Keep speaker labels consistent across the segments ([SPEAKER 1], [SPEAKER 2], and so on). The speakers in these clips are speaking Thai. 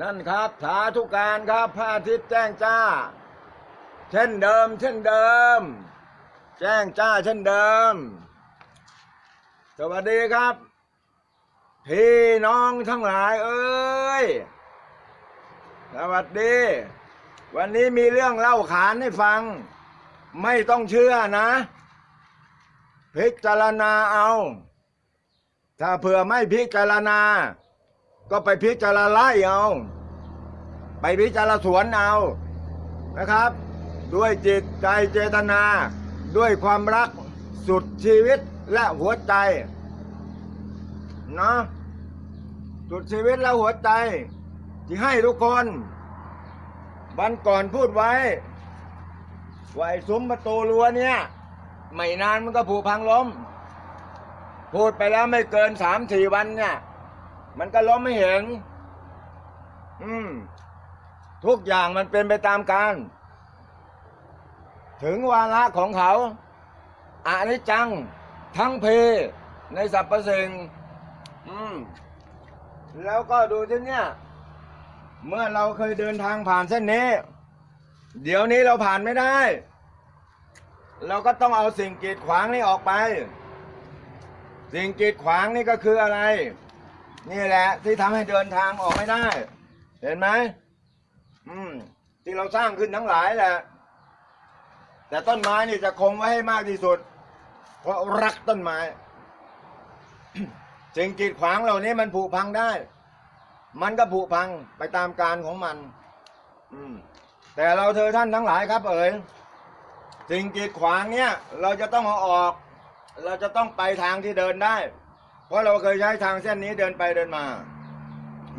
[SPEAKER 1] นั่นครับสาธุการครับพระอาทิตย์แจ้งจ้า เช่นเดิม เช่นเดิม แจ้งจ้าเช่นเดิม สวัสดีครับ พี่น้องทั้งหลายเอ้ยสวัสดี วันนี้มีเรื่องเล่าขานให้ฟัง ไม่ต้องเชื่อนะ พิจารณาเอา ถ้าเผื่อไม่พิจารณา ก็ไปพิจารณาไล่เอา ไปพิจารสวนเอานะครับ ด้วยจิตใจเจตนา ด้วยความรักสุดชีวิตและหัวใจเนาะสุดชีวิตและหัวใจที่ให้ทุกคนวันก่อนพูดไว้ว่าไอ้ซุ้มประตูรั้วเนี่ยไม่นานมันก็ผุพังล้ม พูดไปแล้วไม่เกินสามสี่วันเนี่ย มันก็ล้มไม่เห็น อืม ทุกอย่างมันเป็นไปตามการ ถึงวาระของเขาอานิจัง ทั้งเพ ในสรรพสิ่งอืมแล้วก็ดูที่เนี่ย เมื่อเราเคยเดินทางผ่านเส้นนี้ เดี๋ยวนี้เราผ่านไม่ได้ เราก็ต้องเอาสิ่งกีดขวางนี้ออกไป สิ่งกีดขวางนี่ก็คืออะไร นี่แหละที่ทำให้เดินทางออกไม่ได้ เห็นไหม อืม ที่เราสร้างขึ้นทั้งหลายแหละ แต่ต้นไม้นี่จะคงไว้ให้มากที่สุด เพราะรักต้นไม้สิ่งกีดขวางเหล่านี้มันผุพังได้ มันก็ผุพังไปตามการของมัน อืม แต่เราเธอท่านทั้งหลายครับ เอ๋ยสิ่งกีดขวางเนี่ย เราจะต้องเอาออก เราจะต้องไปทางที่เดินได้ เพราะเราเคยใช้ทางเส้นนี้เดินไปเดินมา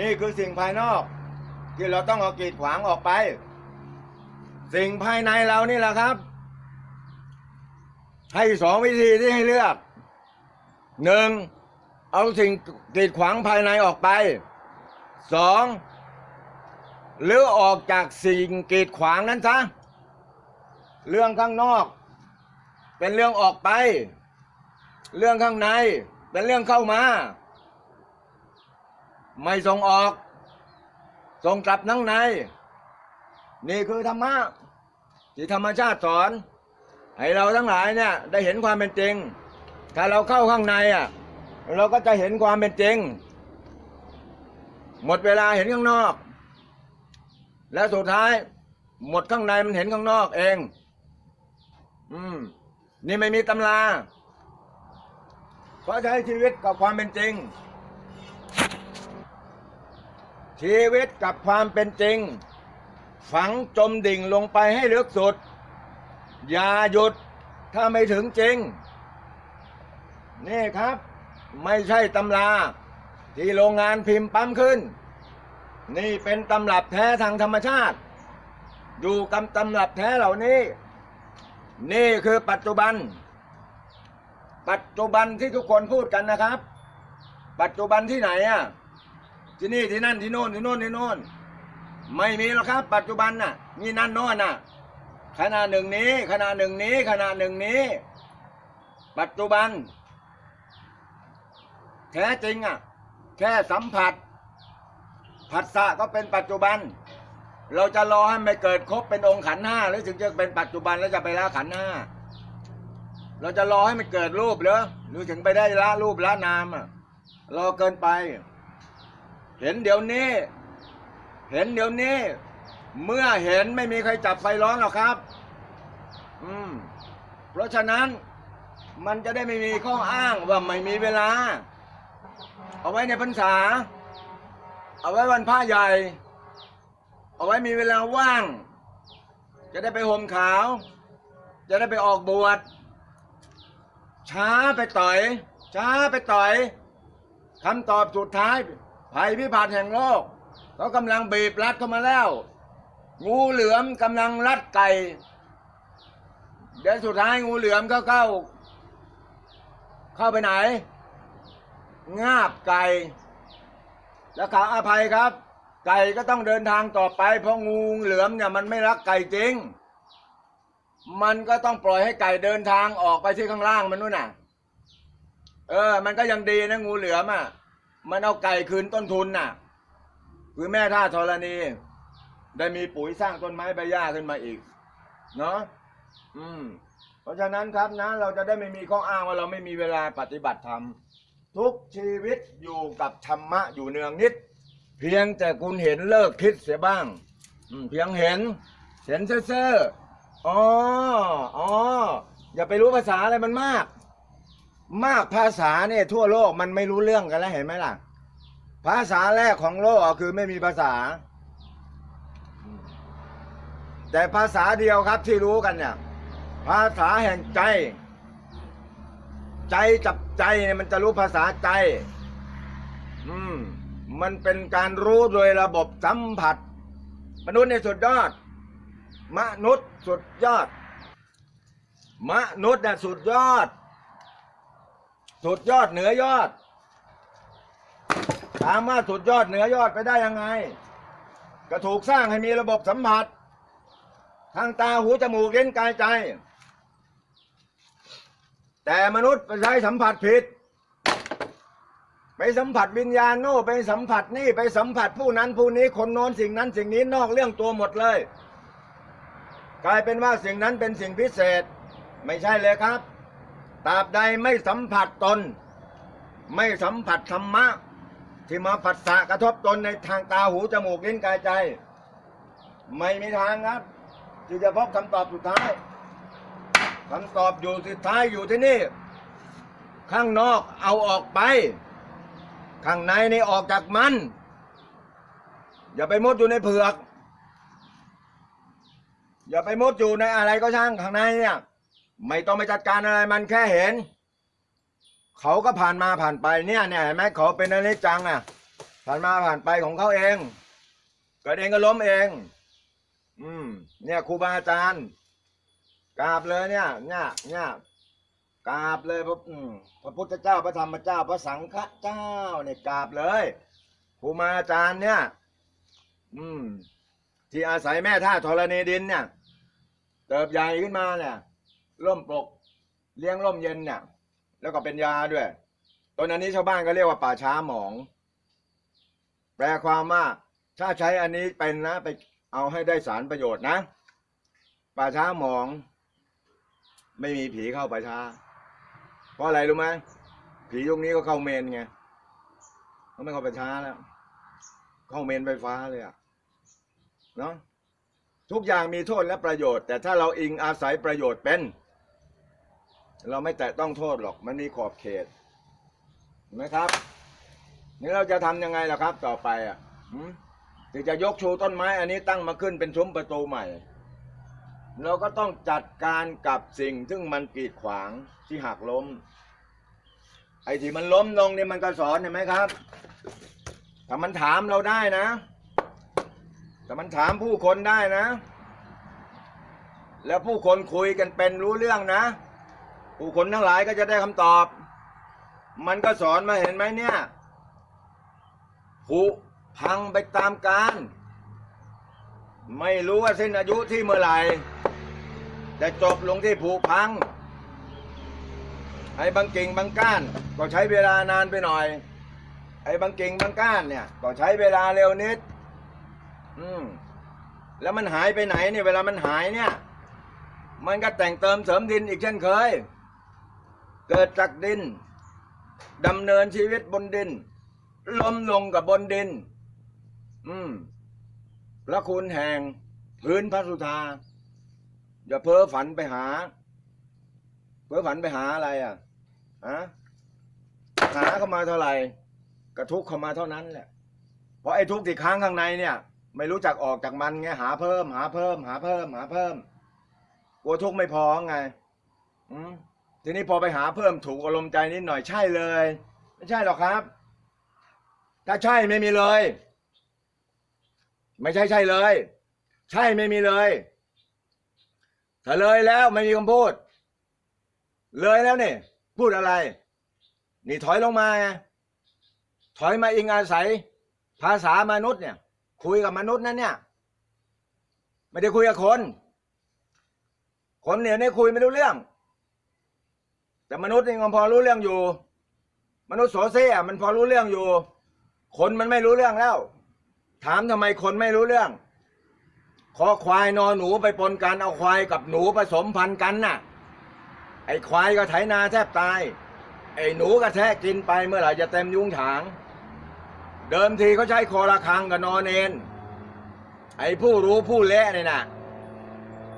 [SPEAKER 1] นี่คือสิ่งภายนอก ที่เราต้องเอากีดขวางออกไป สิ่งภายในเรานี่แหละครับ ให้สองวิธีที่ให้เลือกหนึ่งเอาสิ่งกีดขวางภายในออกไปสองหรือออกจากสิ่งกีดขวางนั้นซะเรื่องข้างนอก เป็นเรื่องออกไป เรื่องข้างใน เป็นเรื่องเข้ามา ไม่ส่งออก ส่งกลับทั้งใน นี่คือธรรมะที่ธรรมชาติสอน ให้เราทั้งหลายเนี่ยได้เห็นความเป็นจริง ถ้าเราเข้าข้างในอะเราก็จะเห็นความเป็นจริง หมดเวลาเห็นข้างนอก และสุดท้าย หมดข้างในมันเห็นข้างนอกเอง อืม นี่ไม่มีตำราเพราะใช้ชีวิตกับความเป็นจริง ชีวิตกับความเป็นจริง ฝังจมดิ่งลงไปให้ลึกสุด อย่าหยุดถ้าไม่ถึงจริง นี่ครับ ไม่ใช่ตำรา ที่โรงงานพิมพ์ปั๊มขึ้น นี่เป็นตำรับแท้ทางธรรมชาติ อยู่กับตำรับแท้เหล่านี้ นี่คือปัจจุบัน ปัจจุบันที่ทุกคนพูดกันนะครับ ปัจจุบันที่ไหนอะ ที่นี่ที่นั่นที่โน่นที่โน่นที่โน่นไม่มีหรอกครับ ปัจจุบันน่ะ มีนั่นโน่นน่ะขณะหนึ่งนี้ขณะหนึ่งนี้ขณะหนึ่งนี้ ปัจจุบัน แท้จริงอะ แค่สัมผัส ผัสสะก็เป็นปัจจุบัน เราจะรอให้มันเกิดครบเป็นองค์ขันห้าหรือถึงจะเป็นปัจจุบันแล้วจะไปละขันห้าเราจะรอให้มันเกิดรูปเหรือหรือถึงไปได้ละรูปละนามอะรอเกินไป เห็นเดี๋ยวนี้ เห็นเดี๋ยวนี้ เมื่อเห็นไม่มีใครจับไฟร้อนหรอกครับ อืม เพราะฉะนั้นมันจะได้ไม่มีข้ออ้างว่าไม่มีเวลา เอาไว้ในพรรษา เอาไว้วันพระใหญ่ เอาไว้มีเวลาว่าง จะได้ไปห่มขาว จะได้ไปออกบวช ช้าไปต่อย ช้าไปต่อยคำตอบสุดท้าย ภัยพิบัติแห่งโลกเขากำลังบีบรัดเข้ามาแล้ว งูเหลือมกำลังรัดไก่ เดี๋ยวสุดท้ายงูเหลือมก็เข้า เข้าไปไหน งาบไก่ แล้วขออภัยครับ ไก่ก็ต้องเดินทางต่อไป เพราะงูเหลือมเนี่ยมันไม่รักไก่จริง มันก็ต้องปล่อยให้ไก่เดินทางออกไปที่ข้างล่างมันนู่นน่ะ เออ มันก็ยังดีนะงูเหลือมอะ มันเอาไก่คืนต้นทุนน่ะ คือแม่ท่าธรณี ได้มีปุ๋ยสร้างต้นไม้ใบหญ้าขึ้นมาอีก เนาะอืม เพราะฉะนั้นครับนะ เราจะได้ไม่มีข้ออ้างว่าเราไม่มีเวลาปฏิบัติธรรม ทุกชีวิตอยู่กับธรรมะอยู่เนืองนิด เพียงแต่คุณเห็นเลิกคิดเสียบ้างเพียงเห็น เห็นเซ่ออ๋ออ๋ออย่าไปรู้ภาษาอะไรมันมาก มากภาษาเนี่ยทั่วโลกมันไม่รู้เรื่องกันแล้วเห็นไหมล่ะ ภาษาแรกของโลกคือไม่มีภาษา แต่ภาษาเดียวครับที่รู้กันเนี่ย ภาษาแห่งใจ ใจจับใจเนี่ยมันจะรู้ภาษาใจ อืม มันเป็นการรู้โดยระบบสัมผัส มนุษย์ในยสุดยอด มนุษย์สุดยอด มนุษย์เนี่ยสุดยอด สุดยอดเหนือยอด ถามว่าสุดยอดเหนือยอดไปได้ยังไง ก็ถูกสร้างให้มีระบบสัมผัส ทางตาหูจมูกเลิ้นกายใจ แต่มนุษย์ไปใช้สัมผัสผิด ไปสัมผัสวิญญาณโน่ไปสัมผัสนี่ไปสัมผัสผู้นั้นผู้นี้คนโน้นสิ่งนั้นสิ่งนี้นอกเรื่องตัวหมดเลย กลายเป็นว่าสิ่งนั้นเป็นสิ่งพิเศษ ไม่ใช่เลยครับ ตราบใดไม่สัมผัสตน ไม่สัมผัสธรรมะ ที่มาผัสสะกระทบตนในทางตาหูจมูกลิ้นกายใจ ไม่มีทางครับที่จะพบคำตอบสุดท้ายคำตอบอยู่สุดท้ายอยู่ที่นี่ ข้างนอกเอาออกไป ข้างในนี่ออกจากมัน อย่าไปมุดอยู่ในเผือก อย่าไปมุดอยู่ในอะไรก็ช่างข้างในเนี่ย ไม่ต้องไปจัดการอะไรมันแค่เห็น เขาก็ผ่านมาผ่านไปเนี่ยเนี่ยเห็นไหมเขาเป็นอนิจจังอะ ผ่านมาผ่านไปของเขาเองเกิดเองก็ล้มเอง อืม เนี่ยครูบาอาจารย์กราบเลยเนี่ยเนี่ยเนี่ยกราบเลยพระพระพุทธเจ้าพระธรรมเจ้าพระสังฆเจ้าเนี่ยกราบเลยครูบาอาจารย์เนี่ย อืม ที่อาศัยแม่ท่าธรณีดินเนี่ย เติบใหญ่ขึ้นมาเนี่ย ร่มปลกเลี้ยงร่มเย็นเนี่ยแล้วก็เป็นยาด้วยตอนนี้ชาวบ้านก็เรียกว่าป่าช้าหมอง แปลความว่าถ้าใช้อันนี้เป็นนะไปเอาให้ได้สารประโยชน์นะ ป่าช้าหมอง ไม่มีผีเข้าป่าช้า เพราะอะไรรู้ไหมผียุคนี้ก็เข้าเมนไงเขาไม่เข้าป่าช้าแล้ว เข้าเมนไฟฟ้าเลยอะเนาะทุกอย่างมีโทษและประโยชน์ แต่ถ้าเราอิงอาศัยประโยชน์เป็น เราไม่แตะต้องโทษหรอก มันมีขอบเขตเห็นไหมครับ นี่เราจะทำยังไงล่ะครับ ต่อไปอะที่จะยกชูต้นไม้ อันนี้ตั้งมาขึ้นเป็นซุ้มประตูใหม่ เราก็ต้องจัดการกับสิ่งซึ่งมันกีดขวางที่หักล้ม ไอ้ที่มันล้มลงเนี่ยมันก็สอนเห็นไหมครับถ้ามันถามเราได้นะถ้ามันถามผู้คนได้นะ แล้วผู้คนคุยกันเป็นรู้เรื่องนะ ผู้คนทั้งหลายก็จะได้คำตอบ มันก็สอนมาเห็นไหมเนี่ยผุพังไปตามการ ไม่รู้ว่าสิ้นอายุที่เมื่อไหร่แต่จบลงที่ผุพัง ไอ้บางกิ่งบางก้าน ก็ใช้เวลานานไปหน่อย ไอ้บางกิ่งบางก้านเนี่ย ก็ใช้เวลาเร็วนิด อืมแล้วมันหายไปไหนเนี่ยเวลามันหายเนี่ย มันก็แต่งเติมเสริมดินอีกเช่นเคย เกิดจากดินดำเนินชีวิตบนดิน ล้มลงกับบนดิน อืมพระคุณแห่งพื้นพระสุธา อย่าเพ้อฝันไปหา เพ้อฝันไปหาอะไรอะฮะหาเข้ามาเท่าไหร่กระทุกเข้ามาเท่านั้นแหละ เพราะไอ้ทุกข์ที่ค้างข้างในเนี่ย ไม่รู้จักออกจากมันไงหาเพิ่ม หาเพิ่ม หาเพิ่ม หาเพิ่มกลัวทุกข์ไม่พอไง อืม ทีนี้พอไปหาเพิ่มถูกอารมณ์ใจนิดหน่อยใช่เลย ไม่ใช่หรอกครับ ถ้าใช่ไม่มีเลย ไม่ใช่ใช่เลย ใช่ไม่มีเลยถ้าเลยแล้วไม่มีคำพูด เลยแล้วเนี่ยพูดอะไร นี่ถอยลงมาไงถอยมาอิงอาศัย ภาษามนุษย์เนี่ย คุยกับมนุษย์นั่นเนี่ย ไม่ได้คุยกับคน คนเนี่ยนี่คุยไม่รู้เรื่อง แต่มนุษย์นี่มันพอรู้เรื่องอยู่ มนุษย์โสเซ่มันพอรู้เรื่องอยู่ คนมันไม่รู้เรื่องแล้ว ถามทำไมคนไม่รู้เรื่องคอควายนอหนูไปปนกันเอาควายกับหนูผสมพันธุ์กันน่ะ ไอ้ควายก็ไถนาแทบตาย ไอ้หนูก็แทะกินไปเมื่อไหร่จะเต็มยุ้งฉาง เดิมทีเขาใช้คอระคังกับนอนเนนไอ้ผู้รู้ผู้เละเนี่ยนะ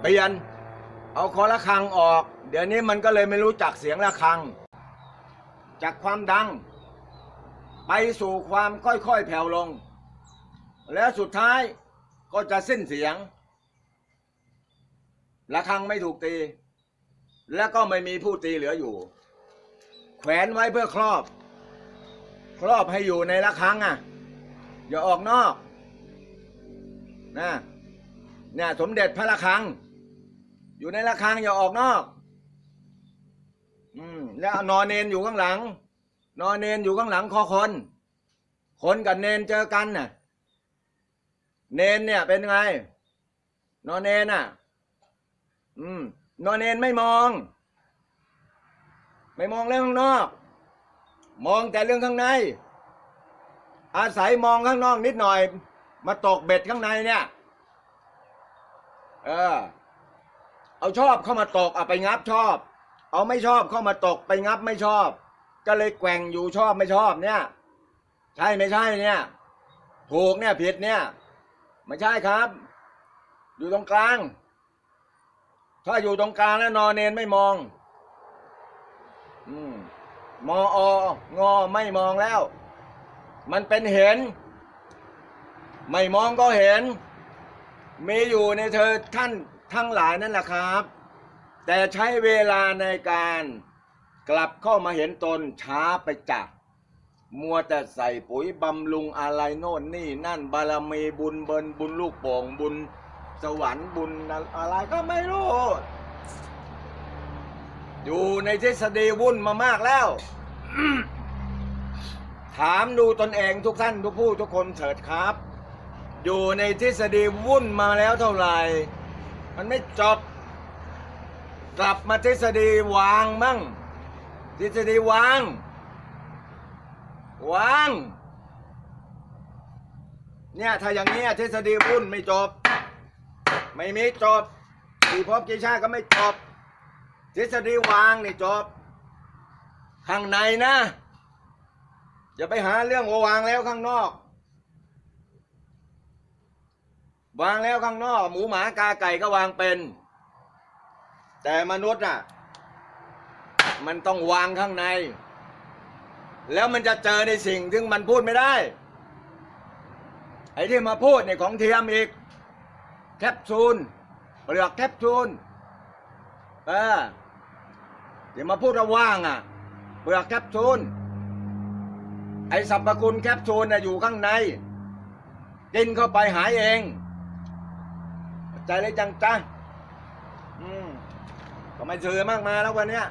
[SPEAKER 1] เปลี่ยน เอาคอระคังออก เดี๋ยวนี้มันก็เลยไม่รู้จักเสียงระคัง จากความดัง ไปสู่ความค่อยๆแผ่วลง แล้วสุดท้ายก็จะสิ้นเสียงระฆังไม่ถูกตี แล้วก็ไม่มีผู้ตีเหลืออยู่ แขวนไว้เพื่อครอบ ครอบให้อยู่ในระฆังอะ อย่าออกนอกนะเนี่ยสมเด็จพระระฆัง อยู่ในระฆังอย่าออกนอก อืม แล้วนอนเนนอยู่ข้างหลัง นอนเนนอยู่ข้างหลังคอคน คนกับเนนเจอกันน่ะ เนนเนี่ยเป็นไง นอนเนนอะ อืม นอนเนนไม่มอง ไม่มองเรื่องข้างนอก มองแต่เรื่องข้างใน อาศัยมองข้างนอกนิดหน่อย มาตกเบ็ดข้างในเนี่ย เออ เอาชอบเข้ามาตกเอาไปงับชอบ เอาไม่ชอบเข้ามาตกไปงับไม่ชอบ ก็เลยแกว่งอยู่ชอบไม่ชอบเนี่ย ใช่ไม่ใช่เนี่ย ถูกเนี่ยผิดเนี่ยไม่ใช่ครับ อยู่ตรงกลาง ถ้าอยู่ตรงกลางแล้วนอนเนนไม่มอง อืมมอองอไม่มองแล้ว มันเป็นเห็น ไม่มองก็เห็น มีอยู่ในเธอท่าน ทั้งหลายนั่นแหละครับ แต่ใช้เวลาในการกลับเข้ามาเห็นตนช้าไปจากมัวแต่ใส่ปุ๋ยบำรุงอะไรโน่นนี่นั่นบารมีบุญเบินบุญลูกโป่งบุญสวรรค์บุญอะไรก็ไม่รู้ อยู่ในทฤษฎีวุ่นมามากแล้ว ถามดูตนเองทุกท่านทุกผู้ทุกคนเถิดครับ อยู่ในทฤษฎีวุ่นมาแล้วเท่าไหร่ มันไม่จบ กลับมาทฤษฎีวางมั่ง ทฤษฎีวาง วาง เนี่ยถ้าอย่างนี้ทฤษฎีวุ่นไม่จบ ไม่มีจบกี่ภพกี่ชาติก็ไม่จบ ทฤษฎีวางนี่จบ ข้างในนะอย่าไปหาเรื่องวางแล้วข้างนอก วางแล้วข้างนอก หมูหมากาไก่ก็วางเป็น แต่มนุษย์น่ะ มันต้องวางข้างใน แล้วมันจะเจอในสิ่งที่มันพูดไม่ได้ ไอ้ที่มาพูดเนี่ยของเทียมอีก แคปซูลเปลือกแคปซูลเออที่มาพูดว่าว่างอะ เปลือกแคปซูลไอ้สรรพคุณแคปซูลน่ะอยู่ข้างใน กินเข้าไปหายเอง ใจเลยจังจ้ะอืมก็ไม่ซื้อมากมาแล้ววันเนี้ย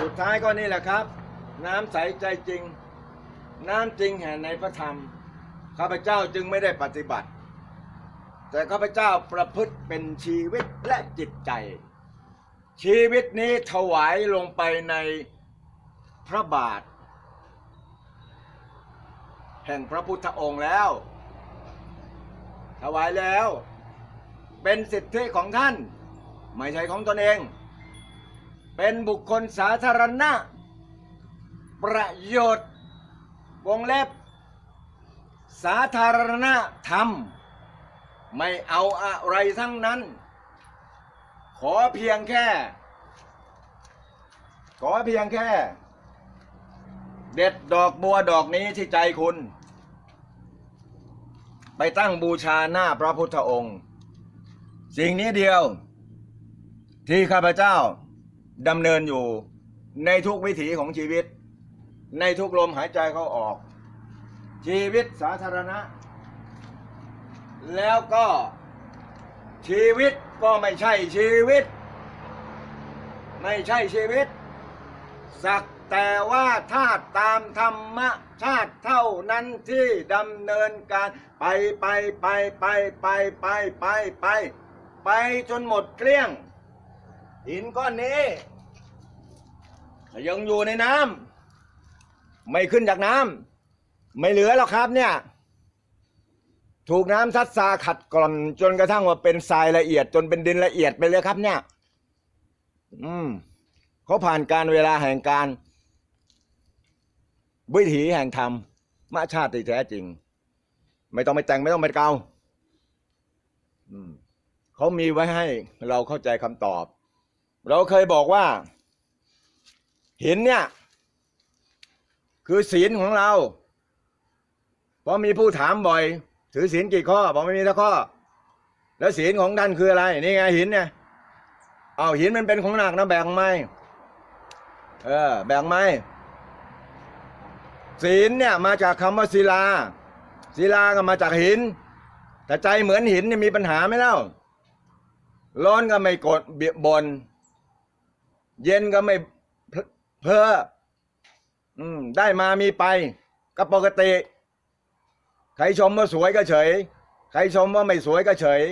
[SPEAKER 1] สุดท้ายก็นี่แหละครับ น้ำใสใจจริง น้ำจริงแห่งในพระธรรมข้าพเจ้าจึงไม่ได้ปฏิบัติ แต่ข้าพเจ้าประพฤติเป็นชีวิตและจิตใจ ชีวิตนี้ถวายลงไปในพระบาท แห่งพระพุทธองค์แล้ว ถวายแล้ว เป็นสิทธิของท่าน ไม่ใช่ของตนเอง เป็นบุคคลสาธารณะ ประโยชน์วงเล็บ สาธารณะธรรม ไม่เอาอะไรทั้งนั้น ขอเพียงแค่ ขอเพียงแค่ เด็ดดอกบัวดอกนี้ที่ใจคุณ ไปตั้งบูชาหน้าพระพุทธองค์ สิ่งนี้เดียว ที่ข้าพเจ้าดำเนินอยู่ในทุกวิถีของชีวิต ในทุกลมหายใจเข้าออก ชีวิตสาธารณะ แล้วก็ชีวิตก็ไม่ใช่ชีวิต ไม่ใช่ชีวิต สักแต่ว่าธาตุตามธรรมชาติเท่านั้นที่ดำเนินการไปไปไปไปไปไปไปไป ไปจนหมดเกลี้ยง หินก้อนนี้ ยังอยู่ในน้ำไม่ขึ้นจากน้ำไม่เหลือหรอกครับเนี่ย ถูกน้ำซัดซาขัดกร่อน จนกระทั่งว่าเป็นทรายละเอียด จนเป็นดินละเอียดไปเลยครับเนี่ย อืมเขาผ่านการเวลาแห่งการ วิถีแห่งธรรมมาชาตีแท้จริง ไม่ต้องไปแต่งไม่ต้องไปเกาอืม เขามีไว้ให้เราเข้าใจคำตอบ เราเคยบอกว่า หินเนี่ย คือศีลของเรา เพราะมีผู้ถามบ่อย ถือศีลกี่ข้อ บอกไม่มีสักข้อ แล้วศีลของท่านคืออะไร นี่ไงหินเนี่ยเอาหินมันเป็นของหนักนะแบ่งไหมเออ แบ่งไหมศีลเนี่ยมาจากคำว่าศิลาศิลาก็มาจากหิน แต่ใจเหมือนหินเนี่ยมีปัญหาไหมเล่า ร้อนก็ไม่กดเบียบบน เย็นก็ไม่เพออืมได้มามีไป ก็ปกติ ใครชมว่าสวยก็เฉย ใครชมว่าไม่สวยก็เฉย